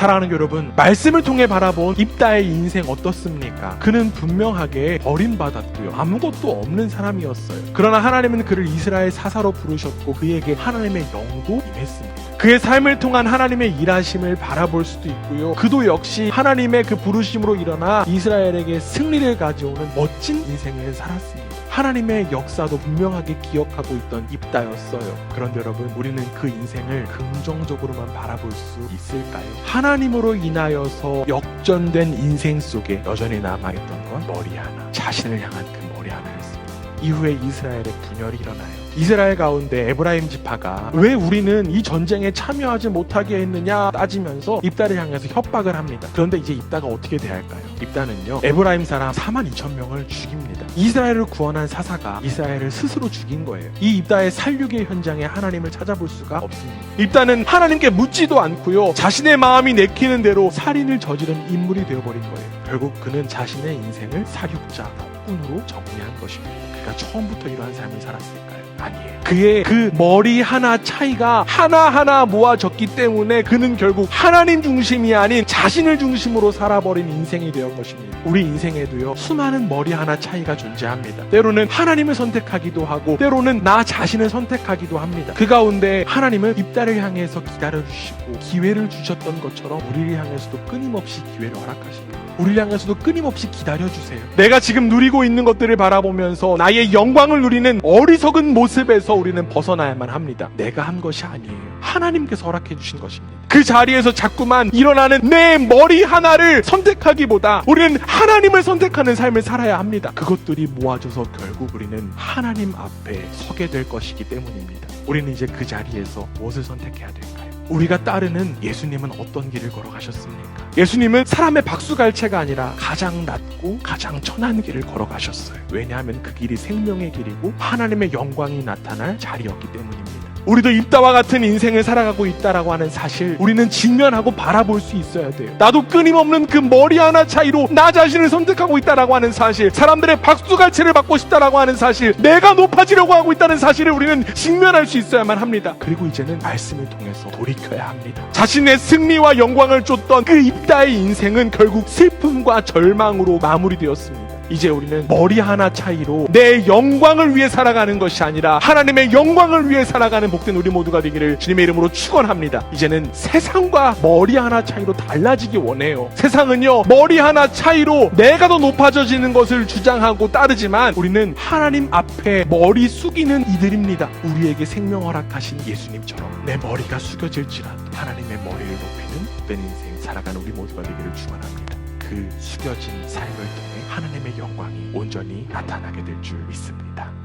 사랑하는 여러분, 말씀을 통해 바라본 입다의 인생 어떻습니까? 그는 분명하게 버림받았고요. 아무것도 없는 사람이었어요. 그러나 하나님은 그를 이스라엘 사사로 부르셨고 그에게 하나님의 영도 임했습니다. 그의 삶을 통한 하나님의 일하심을 바라볼 수도 있고요. 그도 역시 하나님의 그 부르심으로 일어나 이스라엘에게 승리를 가져오는 멋진 인생을 살았습니다. 하나님의 역사도 분명하게 기억하고 있던 입다였어요. 그런데 여러분, 우리는 그 인생을 긍정적으로만 바라볼 수 있을까요? 하나님으로 인하여서 역전된 인생 속에 여전히 남아있던 건 머리 하나, 자신을 향한 그 머리 하나였습니다. 이후에 이스라엘의 분열이 일어나요. 이스라엘 가운데 에브라임 지파가 왜 우리는 이 전쟁에 참여하지 못하게 했느냐 따지면서 입다를 향해서 협박을 합니다. 그런데 이제 입다가 어떻게 대할까요? 입다는요 에브라임 사람 4만 2천 명을 죽입니다. 이스라엘을 구원한 사사가 이스라엘을 스스로 죽인 거예요. 이 입다의 살육의 현장에 하나님을 찾아볼 수가 없습니다. 입다는 하나님께 묻지도 않고요 자신의 마음이 내키는 대로 살인을 저지른 인물이 되어버린 거예요. 결국 그는 자신의 인생을 사육자, 폭군으로 정리한 것입니다. 그가 처음부터 이러한 삶을 살았을까요? 아니에요. 그의 그 머리 하나 차이가 하나하나 모아졌기 때문에 그는 결국 하나님 중심이 아닌 자신을 중심으로 살아버린 인생이 되었 것입니다. 우리 인생에도요, 수많은 머리 하나 차이가 존재합니다. 때로는 하나님을 선택하기도 하고, 때로는 나 자신을 선택하기도 합니다. 그 가운데 하나님은 입다를 향해서 기다려주시고, 기회를 주셨던 것처럼 우리를 향해서도 끊임없이 기회를 허락하십니다. 우리를 향해서도 끊임없이 기다려주세요. 내가 지금 누리고 있는 것들을 바라보면서 나의 영광을 누리는 어리석은 모습 에서 우리는 벗어나야만 합니다. 내가 한 것이 아니에요. 하나님께서 허락해 주신 것입니다. 그 자리에서 자꾸만 일어나는 내 머리 하나를 선택하기보다 우리는 하나님을 선택하는 삶을 살아야 합니다. 그것들이 모아져서 결국 우리는 하나님 앞에 서게 될 것이기 때문입니다. 우리는 이제 그 자리에서 무엇을 선택해야 될까요? 우리가 따르는 예수님은 어떤 길을 걸어가셨습니까? 예수님은 사람의 박수갈채가 아니라 가장 낮고 가장 천한 길을 걸어가셨어요. 왜냐하면 그 길이 생명의 길이고 하나님의 영광이 나타날 자리였기 때문입니다. 우리도 입다와 같은 인생을 살아가고 있다라고 하는 사실 우리는 직면하고 바라볼 수 있어야 돼요. 나도 끊임없는 그 머리 하나 차이로 나 자신을 선택하고 있다라고 하는 사실, 사람들의 박수갈채를 받고 싶다라고 하는 사실, 내가 높아지려고 하고 있다는 사실을 우리는 직면할 수 있어야만 합니다. 그리고 이제는 말씀을 통해서 돌이켜야 합니다. 자신의 승리와 영광을 쫓던 그 입다의 인생은 결국 슬픔과 절망으로 마무리되었습니다. 이제 우리는 머리 하나 차이로 내 영광을 위해 살아가는 것이 아니라 하나님의 영광을 위해 살아가는 복된 우리 모두가 되기를 주님의 이름으로 축원합니다. 이제는 세상과 머리 하나 차이로 달라지기 원해요. 세상은요 머리 하나 차이로 내가 더 높아져지는 것을 주장하고 따르지만 우리는 하나님 앞에 머리 숙이는 이들입니다. 우리에게 생명 허락하신 예수님처럼 내 머리가 숙여질지라도 하나님의 머리를 높이는 복된 인생 살아가는 우리 모두가 되기를 축원합니다. 그 숙여진 삶을 통해 하나님의 영광이 온전히 나타나게 될 줄 믿습니다.